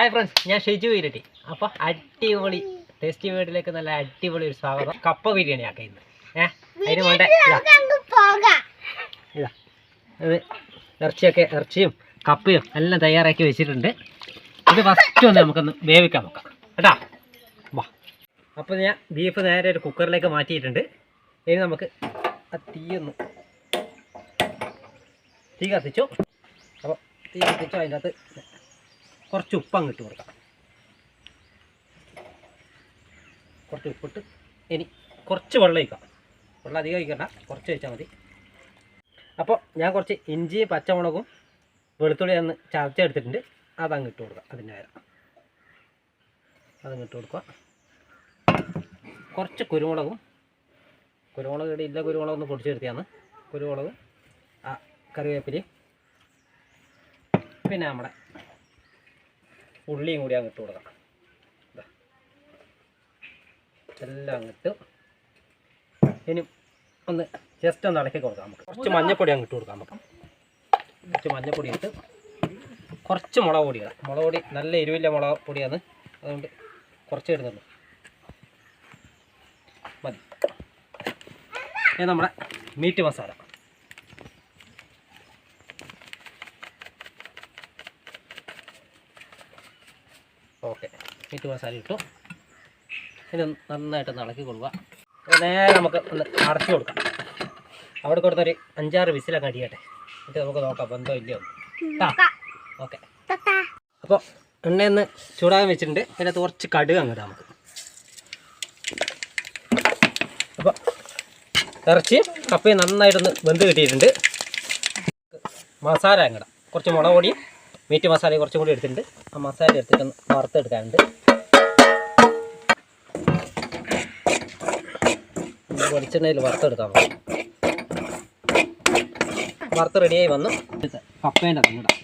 Hi friends ഞാൻ ഷെയ്ജു വീരട്ടി അപ്പോൾ അടിപൊളി ടേസ്റ്റി വീട്ടിലേക്ക് നല്ല അടിപൊളി ഒരു സ്വാഗതം. കപ്പ ബിരിയാണി ആക്കി ഇന്ന് ഏഹ് അതിന് വേണ്ട. ഇതാ. ഇതാ. ഇത് ഇറച്ചിയൊക്കെ ഇറച്ചിയും കപ്പയും എല്ലാം തയ്യാറാക്കി വെച്ചിട്ടുണ്ട്. ഇത് ഫസ്റ്റ് ഒന്ന് നമുക്കൊന്ന് വേവിക്കാൻ നോക്കാം. കേട്ടാ? വാ. അപ്പോൾ ഞാൻ ബീഫ് നേരെ ഒരു കുക്കറിലേക്ക് മാറ്റിയിട്ടുണ്ട്. ഇനി നമുക്ക് ആ തീയൊന്ന് തീ കത്തിച്ചു. അപ്പോൾ തീ കത്തിച്ചു അതിന്റെ അകത്ത് കുറച്ച് ഉപ്പ് അങ്ങ് ഇട്ട് കൊടുക്കാം. കുറച്ച് ഉപ്പിട്ട് ഇനി കുറച്ച് വെള്ളം ഒഴിക്കാം. വെള്ളം അധികം ഒഴിക്കണ്ട. കുറച്ച് ഒഴിച്ചാൽ മതി. അപ്പോൾ ഞാൻ കുറച്ച് ഇഞ്ചിയും പച്ചമുളകും വെളുത്തുള്ളി ഒന്ന് ചതച്ചെടുത്തിട്ടുണ്ട്. അതങ്ങ് ഇട്ട് കൊടുക്കാം അതിന്റെ നേരം അതങ്ങ് ഇട്ട് കൊടുക്കുക. കുറച്ച് കുരുമുളകും. കുരുമുളക് ഇവിടെ ഇല്ല. കുരുമുളക് ഒന്ന് നിർത്തിയാണ് കുരുമുളകും ആ കറിവേപ്പിലയും. പിന്നെ നമ്മുടെ ഉള്ളിയും കൂടി അങ്ങ് ഇട്ട് കൊടുക്കാം ദാ. എല്ലാം അങ്ങിട്ട് ഇനി ഒന്ന് ജസ്റ്റ് ഒന്ന് അടക്കി കൊടുക്കാം നമുക്ക്. കുറച്ച് മഞ്ഞപ്പൊടി അങ്ങ് ഇട്ട് കൊടുക്കാം നമുക്ക്. കുറച്ച് മഞ്ഞപ്പൊടി ഇട്ട് കുറച്ച് മുളക് പൊടി ഇടാം. മുളക് പൊടി നല്ല എരിവില്ല മുളക് പൊടിയാണ്. അതുകൊണ്ട് കുറച്ച് ഇടുന്നുള്ളൂ മതി. നമ്മുടെ meat masala. Okay. Meat masala ഇട്ടു. ഇനി നന്നായിട്ട് നടക്കി ഇളക്കി കൊടുക്കുക നേരെ നമുക്ക് ഒന്ന് അടച്ചു കൊടുക്കാം. അവിടെ കൊടുത്തൊരു അഞ്ചാറ് വിസിലൊക്കെ അടിയട്ടെ. എന്നിട്ട് നമുക്ക് നോക്കാം ബന്ധം ഇല്ലയോ. ഓക്കെ. അപ്പോൾ എണ്ണയൊന്ന് ചൂടാകാൻ വെച്ചിട്ടുണ്ട്. അതിനകത്ത് കുറച്ച് കടുക് അങ്ങോട്ട് നമുക്ക്. അപ്പോൾ ഇറച്ചി കപ്പയും നന്നായിട്ടൊന്ന് വെന്ത് കിട്ടിയിട്ടുണ്ട്. മസാല അങ്ങടാം കുറച്ച് മുളക് പൊടിയും മീറ്റ് മസാല കുറച്ചും കൂടി എടുത്തിട്ടുണ്ട്. ആ മസാല എടുത്തിട്ടൊന്ന് വറുത്തെടുക്കാനുണ്ട്. വെളിച്ചെണ്ണയിൽ വറുത്തെടുക്കാൻ മതി. വറുത്ത് റെഡിയായി വന്നു. കപ്പേന്റെ അങ്ങടാം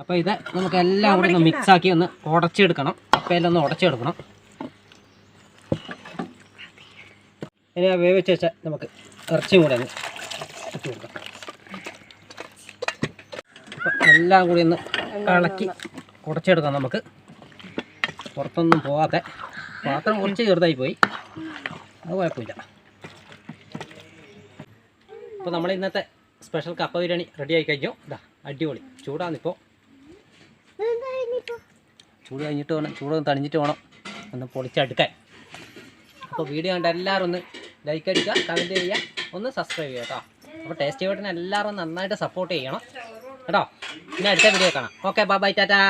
അപ്പോൾ ഇത് നമുക്ക് എല്ലാം കൂടി ഒന്ന് മിക്സാക്കി ഒന്ന് ഉടച്ചെടുക്കണം. കപ്പയിലൊന്ന് ഉടച്ചെടുക്കണം. ഇനി ആ വേവിച്ച് വെച്ചാൽ നമുക്ക് ഇറച്ചിയും കൂടെ ഒന്ന് ഇട്ട് കൊടുക്കാം. എല്ലാം കൂടി ഒന്ന് ഇളക്കി ഉടച്ചെടുക്കാം നമുക്ക്. പുറത്തൊന്നും പോവാതെ. പാത്രം കുറച്ച് ചെറുതായി പോയി. അത് കുഴപ്പമില്ല. അപ്പോൾ നമ്മൾ ഇന്നത്തെ സ്പെഷ്യൽ കപ്പ ബിരിയാണി റെഡി ആയി കഴിഞ്ഞു. ഇതാ അടിപൊളി. ചൂടാന്നിപ്പോൾ ചൂട് കഴിഞ്ഞിട്ട് വേണം ചൂട് തണിഞ്ഞിട്ട് വേണം ഒന്ന് പൊളിച്ചെടുക്കാൻ. അപ്പോൾ വീഡിയോ കണ്ട എല്ലാവരും ഒന്ന് ലൈക്ക് അടിക്കുക കമന്റ് ചെയ്യുക ഒന്ന് സബ്സ്ക്രൈബ് ചെയ്യുക കേട്ടോ അപ്പോൾ ടേസ്റ്റി വീട്ടിന് എല്ലാവരും നന്നായിട്ട് സപ്പോർട്ട് ചെയ്യണം. കേട്ടോ പിന്നെ അടുത്ത വീഡിയോ കാണാം ഓക്കെ ബൈ ബൈ ടാറ്റാ